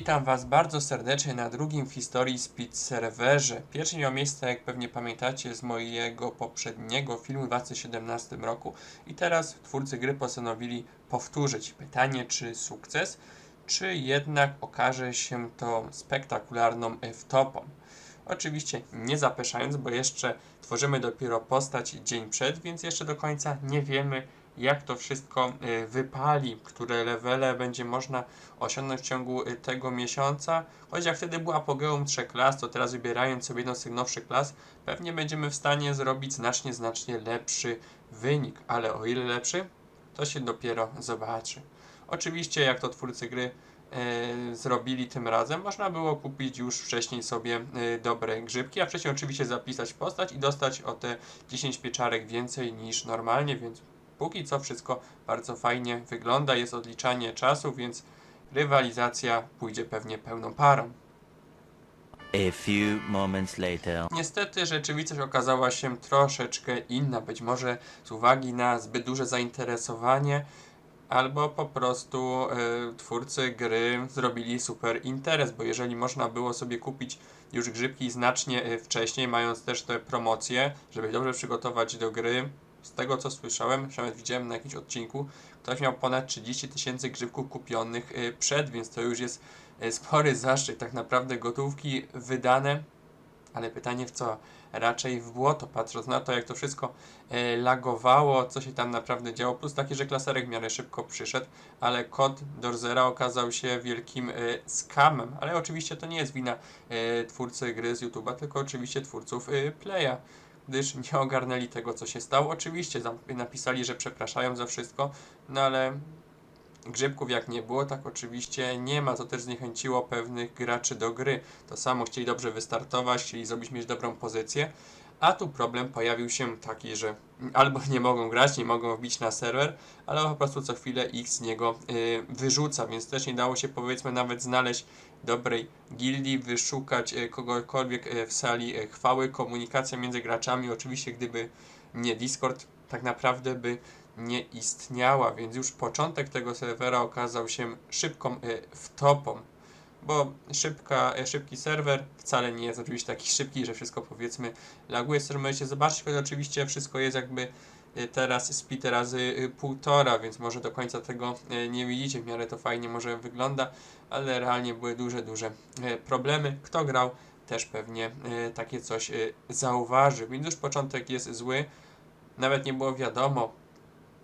Witam Was bardzo serdecznie na drugim w historii Speed serwerze. Pierwszy miał miejsce, jak pewnie pamiętacie, z mojego poprzedniego filmu w 2017 roku i teraz twórcy gry postanowili powtórzyć. Pytanie, czy sukces, czy jednak okaże się to spektakularną wtopą. Oczywiście nie zapeszając, bo jeszcze tworzymy dopiero postać dzień przed, więc jeszcze do końca nie wiemy, jak to wszystko y, wypali, które levele będzie można osiągnąć w ciągu y, tego miesiąca. Choć jak wtedy była apogeum trzech klas, to teraz wybierając sobie jedną z tych nowszych klas, pewnie będziemy w stanie zrobić znacznie, znacznie lepszy wynik. Ale o ile lepszy, to się dopiero zobaczy. Oczywiście, jak to twórcy gry e, zrobili tym razem, można było kupić już wcześniej sobie dobre grzybki, a wcześniej oczywiście zapisać postać i dostać o te 10 pieczarek więcej niż normalnie, więc póki co wszystko bardzo fajnie wygląda, jest odliczanie czasu, więc rywalizacja pójdzie pewnie pełną parą. A few moments later. Niestety rzeczywistość okazała się troszeczkę inna, być może z uwagi na zbyt duże zainteresowanie, albo po prostu y, twórcy gry zrobili super interes, bo jeżeli można było sobie kupić już grzybki znacznie y, wcześniej, mając też te promocje, żeby dobrze przygotować do gry, z tego co słyszałem, nawet widziałem na jakimś odcinku, ktoś miał ponad 30 tysięcy grzybków kupionych y, przed, więc to już jest y, spory zaszczyt. Tak naprawdę gotówki wydane, ale pytanie w co? Raczej w błoto, patrząc na to, jak to wszystko e, lagowało, co się tam naprawdę działo. Plus taki, że klaserek w miarę szybko przyszedł, ale kod Dorzera okazał się wielkim skamem. Ale oczywiście to nie jest wina twórcy gry z YouTube'a, tylko oczywiście twórców Playa gdyż nie ogarnęli tego, co się stało. Oczywiście napisali, że przepraszają za wszystko, no ale grzybków jak nie było, tak oczywiście nie ma. To też zniechęciło pewnych graczy do gry. To samo chcieli dobrze wystartować, chcieli zrobić mieć dobrą pozycję, a tu problem pojawił się taki, że albo nie mogą grać, nie mogą wbić na serwer, ale po prostu co chwilę ich z niego y, wyrzuca, więc też nie dało się powiedzmy nawet znaleźć dobrej gildii, wyszukać y, kogokolwiek y, w sali y, chwały. Komunikacja między graczami, oczywiście gdyby nie Discord, tak naprawdę by nie istniała, więc już początek tego serwera okazał się szybką y, wtopą bo szybka, e, szybki serwer wcale nie jest oczywiście taki szybki, że wszystko powiedzmy laguje. Sobie możecie zobaczyć, choć oczywiście wszystko jest jakby e, teraz speed razy e, półtora, więc może do końca tego nie widzicie, w miarę to fajnie może wygląda, ale realnie były duże, duże problemy. Kto grał też pewnie takie coś e, zauważy, więc już początek jest zły, nawet nie było wiadomo,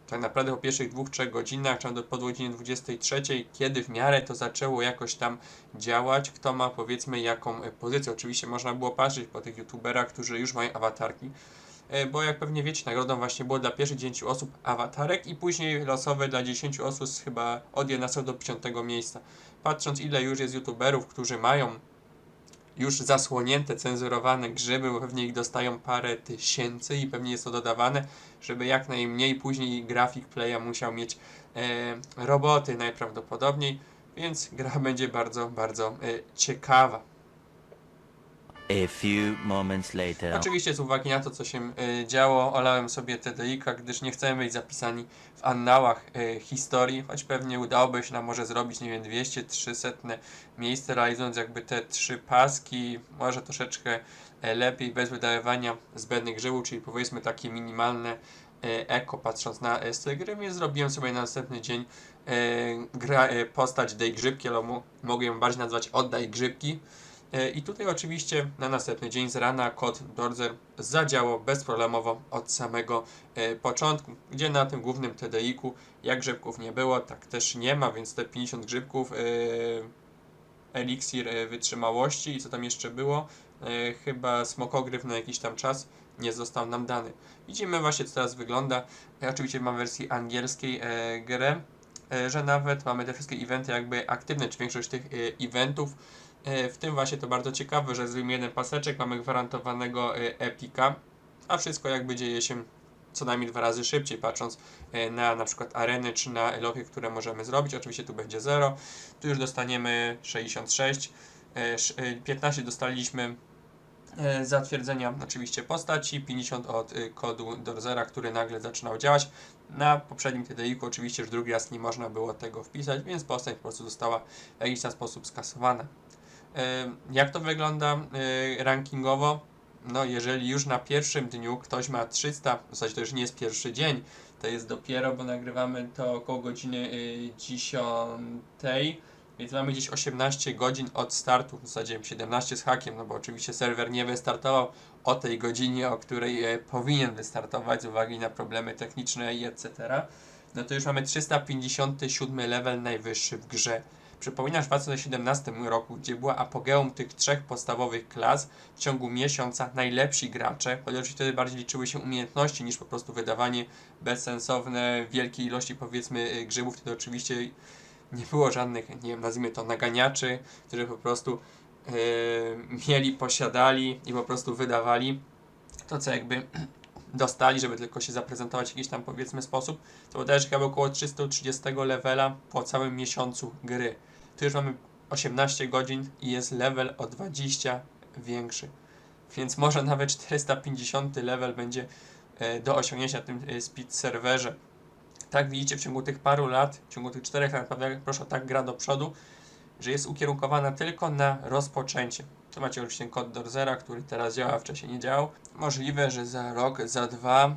tak naprawdę po pierwszych dwóch, trzech godzinach, czy do po godzinie 23, kiedy w miarę to zaczęło jakoś tam działać, kto ma powiedzmy jaką e, pozycję. Oczywiście można było patrzeć po tych youtuberach, którzy już mają awatarki, e, bo jak pewnie wiecie, nagrodą właśnie było dla pierwszych 10 osób awatarek i później losowe dla 10 osób z chyba od 11 do 5 miejsca. Patrząc ile już jest youtuberów, którzy mają już zasłonięte, cenzurowane grzyby, bo pewnie ich dostają parę tysięcy i pewnie jest to dodawane, żeby jak najmniej później grafik playa musiał mieć e, roboty najprawdopodobniej, więc gra będzie bardzo, bardzo e, ciekawa. A few moments later. Oczywiście z uwagi na to, co się e, działo, olałem sobie TDI-ka, gdyż nie chcemy być zapisani w annałach e, historii, choć pewnie udałoby się nam może zrobić, nie wiem, 200-300 miejsce, realizując jakby te trzy paski, może troszeczkę e, lepiej, bez wydawania zbędnych grzybów, czyli powiedzmy takie minimalne e, eko, patrząc na e, styl gry, więc zrobiłem sobie na następny dzień gra, postać Dej Grzybki, ale mo- mogę ją bardziej nazwać Oddaj Grzybki, I tutaj oczywiście na następny dzień z rana kod Dorzer zadziałał bezproblemowo od samego e, początku, gdzie na tym głównym TDI-ku jak grzybków nie było, tak też nie ma, więc te 50 grzybków e, eliksir e, wytrzymałości i co tam jeszcze było, e, chyba smokogryf na jakiś tam czas nie został nam dany. Widzimy właśnie co teraz wygląda, oczywiście mam wersji angielskiej e, grę, e, że nawet mamy te wszystkie eventy jakby aktywne, czy większość tych e, eventów. E, W tym właśnie to bardzo ciekawe, że zrobimy jeden paseczek, mamy gwarantowanego e, epika, a wszystko jakby dzieje się co najmniej dwa razy szybciej, patrząc e, na na przykład areny czy na lochy, które możemy zrobić. Oczywiście tu będzie 0, tu już dostaniemy 66, e, sz- e, 15 dostaliśmy. e, zatwierdzenia oczywiście postaci, 50 od y, kodu Dorzera, który nagle zaczynał działać. Na poprzednim TDI-ku oczywiście już drugi raz nie można było tego wpisać, więc postać po prostu została w jakiś tam sposób skasowana. E, Jak to wygląda e, rankingowo? No, jeżeli już na pierwszym dniu ktoś ma 300, w zasadzie to już nie jest pierwszy dzień, to jest dopiero, bo nagrywamy to około godziny y, 10, więc mamy gdzieś 18 godzin od startu, w zasadzie 17 z hakiem, no bo oczywiście serwer nie wystartował o tej godzinie, o której e, powinien wystartować z uwagi na problemy techniczne i etc. No to już mamy 357 level najwyższy w grze. Przypominam, że w 2017 roku, gdzie była apogeum tych trzech podstawowych klas, w ciągu miesiąca najlepsi gracze, chociaż wtedy bardziej liczyły się umiejętności niż po prostu wydawanie bezsensowne wielkiej ilości powiedzmy grzybów, wtedy oczywiście nie było żadnych, nie wiem, nazwijmy to naganiaczy, którzy po prostu yy, mieli, posiadali i po prostu wydawali to, co jakby dostali, żeby tylko się zaprezentować w jakiś tam powiedzmy sposób. To bodajże chyba około 330 levela po całym miesiącu gry. Tu już mamy 18 godzin i jest level o 20 większy. Więc może nawet 450 level będzie e, do osiągnięcia w tym e, speed serwerze. Tak widzicie, w ciągu tych paru lat, w ciągu tych czterech lat, naprawdę proszę tak gra do przodu, że jest ukierunkowana tylko na rozpoczęcie. Tu macie oczywiście kod Dorzera, który teraz działa, wcześniej nie działał. Możliwe, że za rok, za dwa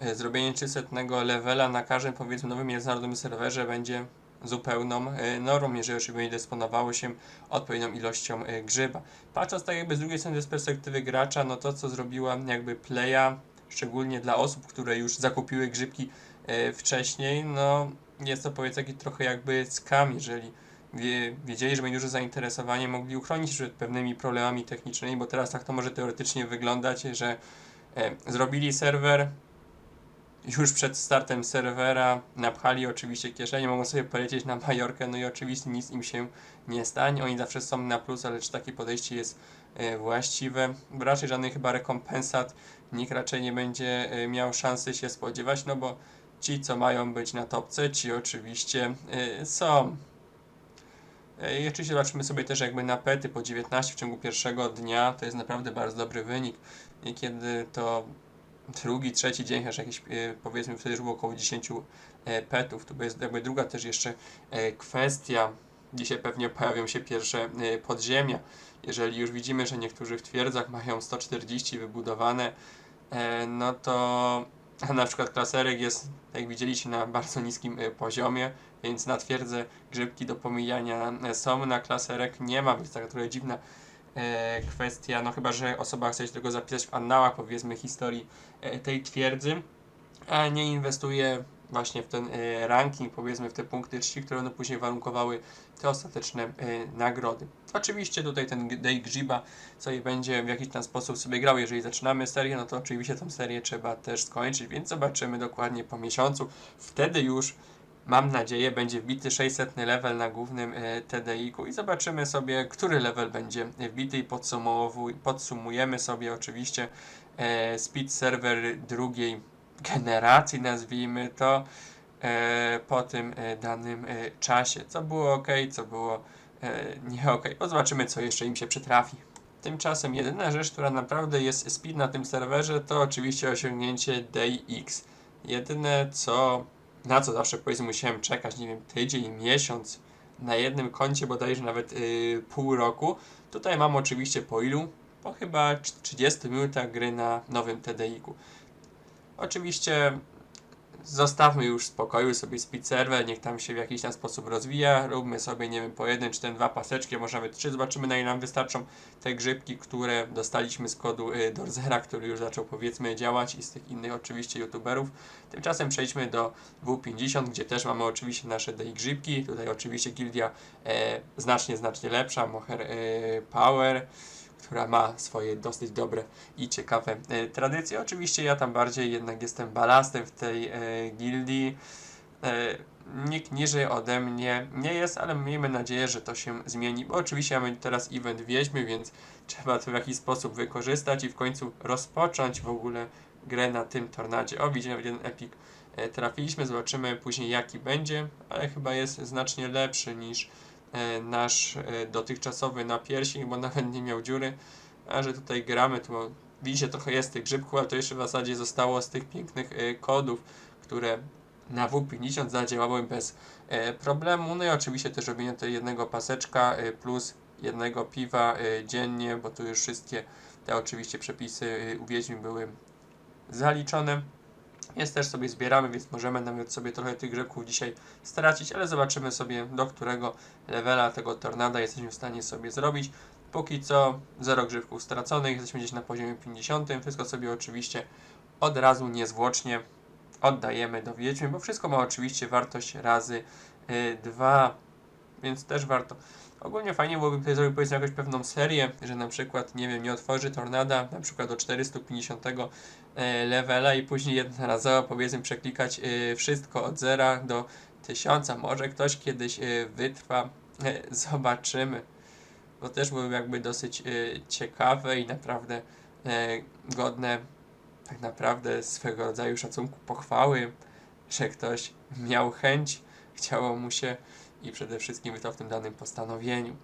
e, zrobienie 300 levela na każdym powiedzmy nowym międzynarodowym serwerze będzie zupełną e, normą, jeżeli oczywiście będzie dysponowało się odpowiednią ilością e, grzyba. Patrząc tak jakby z drugiej strony z perspektywy gracza, no to co zrobiła jakby Playa, szczególnie dla osób, które już zakupiły grzybki wcześniej, no jest to powiedz taki trochę jakby skam, jeżeli wie, wiedzieli, że będzie duże zainteresowanie, mogli uchronić się przed pewnymi problemami technicznymi, bo teraz tak to może teoretycznie wyglądać, że e, zrobili serwer, już przed startem serwera napchali oczywiście kieszenie, mogą sobie polecieć na Majorkę, no i oczywiście nic im się nie stanie, oni zawsze są na plus, ale czy takie podejście jest e, właściwe? Raczej żadnych chyba rekompensat nikt raczej nie będzie e, miał szansy się spodziewać, no bo ci, co mają być na topce, ci oczywiście e, są. E, I oczywiście zobaczymy sobie też jakby na pety po 19 w ciągu pierwszego dnia, to jest naprawdę bardzo dobry wynik. I kiedy to drugi, trzeci dzień, aż jakieś e, powiedzmy wtedy już było około 10 e, petów, to jest jakby druga też jeszcze kwestia. Dzisiaj pewnie pojawią się pierwsze podziemia. Jeżeli już widzimy, że niektórzy w twierdzach mają 140 wybudowane, no to na przykład klaserek jest, jak widzieliście, na bardzo niskim e, poziomie, więc na twierdzę grzybki do pomijania e, są, na klaserek. Nie ma, więc taka trochę dziwna e, kwestia, no chyba, że osoba chce się tego zapisać w annałach, powiedzmy, historii tej twierdzy, a nie inwestuje właśnie w ten e, ranking, powiedzmy, w te punkty czci, które no później warunkowały te ostateczne e, nagrody. Oczywiście tutaj ten Day Grzyba sobie będzie w jakiś tam sposób sobie grał. Jeżeli zaczynamy serię, no to oczywiście tą serię trzeba też skończyć, więc zobaczymy dokładnie po miesiącu. Wtedy już mam nadzieję będzie wbity 600 level na głównym e, TDI-ku i zobaczymy sobie, który level będzie wbity i podsumujemy sobie oczywiście speed server drugiej generacji, nazwijmy to, e, po tym e, danym e, czasie. Co było ok, co było nie ok. Bo zobaczymy, co jeszcze im się przytrafi. Tymczasem jedyna rzecz, która naprawdę jest speed na tym serwerze, to oczywiście osiągnięcie DayX. Jedyne co, na co zawsze powiedzmy musiałem czekać, nie wiem, tydzień, miesiąc na jednym koncie, bodajże nawet yy, pół roku. Tutaj mam oczywiście po ilu? Po chyba 30 minutach gry na nowym TDI-ku. Oczywiście zostawmy już w spokoju sobie speed server, niech tam się w jakiś tam sposób rozwija, róbmy sobie, nie wiem, po jeden czy ten dwa paseczki, może nawet trzy, zobaczymy na ile nam wystarczą te grzybki, które dostaliśmy z kodu y, Dorzera, który już zaczął powiedzmy działać i z tych innych oczywiście youtuberów. Tymczasem przejdźmy do W50, gdzie też mamy oczywiście nasze day grzybki, tutaj oczywiście gildia e, znacznie, znacznie lepsza, Moher e, Power, która ma swoje dosyć dobre i ciekawe e, tradycje. Oczywiście ja tam bardziej jednak jestem balastem w tej e, gildii. E, nikt niżej ode mnie nie jest, ale miejmy nadzieję, że to się zmieni, bo oczywiście mamy teraz event Wiedźmy, więc trzeba to w jakiś sposób wykorzystać i w końcu rozpocząć w ogóle grę na tym tornadzie. O, widzimy jeden epic trafiliśmy, zobaczymy później jaki będzie, ale chyba jest znacznie lepszy niż nasz e, dotychczasowy na piersi, bo nawet nie miał dziury. A że tutaj gramy, to widzicie trochę jest tych grzybków, ale to jeszcze w zasadzie zostało z tych pięknych e, kodów, które na W50 zadziałały bez e, problemu. No i oczywiście też robienie tutaj jednego paseczka e, plus jednego piwa e, dziennie, bo tu już wszystkie te oczywiście przepisy e, u Wiedźmin były zaliczone. Więc też sobie zbieramy, więc możemy nawet sobie trochę tych grzybków dzisiaj stracić, ale zobaczymy sobie do którego levela tego tornada jesteśmy w stanie sobie zrobić. Póki co zero grzybków straconych, jesteśmy gdzieś na poziomie 50. Wszystko sobie oczywiście od razu niezwłocznie oddajemy do Wiedźmy, bo wszystko ma oczywiście wartość razy 2, więc też warto. Ogólnie fajnie byłoby tutaj zrobić powiedzmy jakąś pewną serię, że na przykład, nie wiem, nie otworzy tornada, na przykład do 450 e, levela i później jednorazowo powiedzmy przeklikać e, wszystko od zera do 1000. Może ktoś kiedyś e, wytrwa, zobaczymy. Bo też były jakby dosyć ciekawe i naprawdę godne tak naprawdę swego rodzaju szacunku, pochwały, że ktoś miał chęć, chciało mu się i przede wszystkim to w tym danym postanowieniu.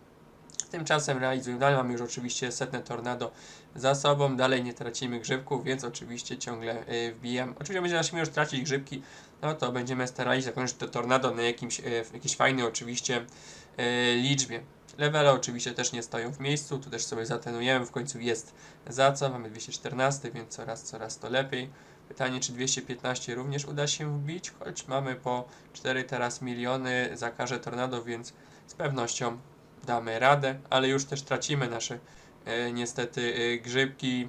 Tymczasem realizujemy, dalej mamy już oczywiście setne tornado za sobą, dalej nie tracimy grzybków, więc oczywiście ciągle y, wbijam. Oczywiście będzie już tracić grzybki, no to będziemy starali się zakończyć to tornado na jakimś, y, jakiejś fajnej oczywiście y, liczbie. Levele oczywiście też nie stoją w miejscu, tu też sobie zatenujemy, w końcu jest za co, mamy 214, więc coraz, coraz to lepiej. Pytanie, czy 215 również uda się wbić, choć mamy po 4 teraz miliony za każde tornado, więc z pewnością damy radę, ale już też tracimy nasze e, niestety e, grzybki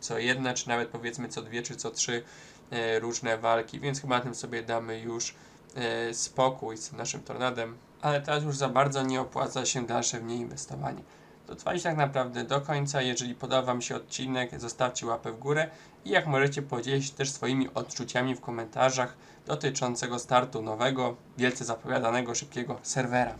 co jedna, czy nawet powiedzmy co dwie, czy co trzy e, różne walki, więc chyba tym sobie damy już e, spokój z naszym tornadem, ale teraz już za bardzo nie opłaca się dalsze w nie inwestowanie. Dotrwaliście tak naprawdę do końca. Jeżeli podoba Wam się odcinek, zostawcie łapę w górę i jak możecie podzielić też swoimi odczuciami w komentarzach dotyczącego startu nowego, wielce zapowiadanego, szybkiego serwera.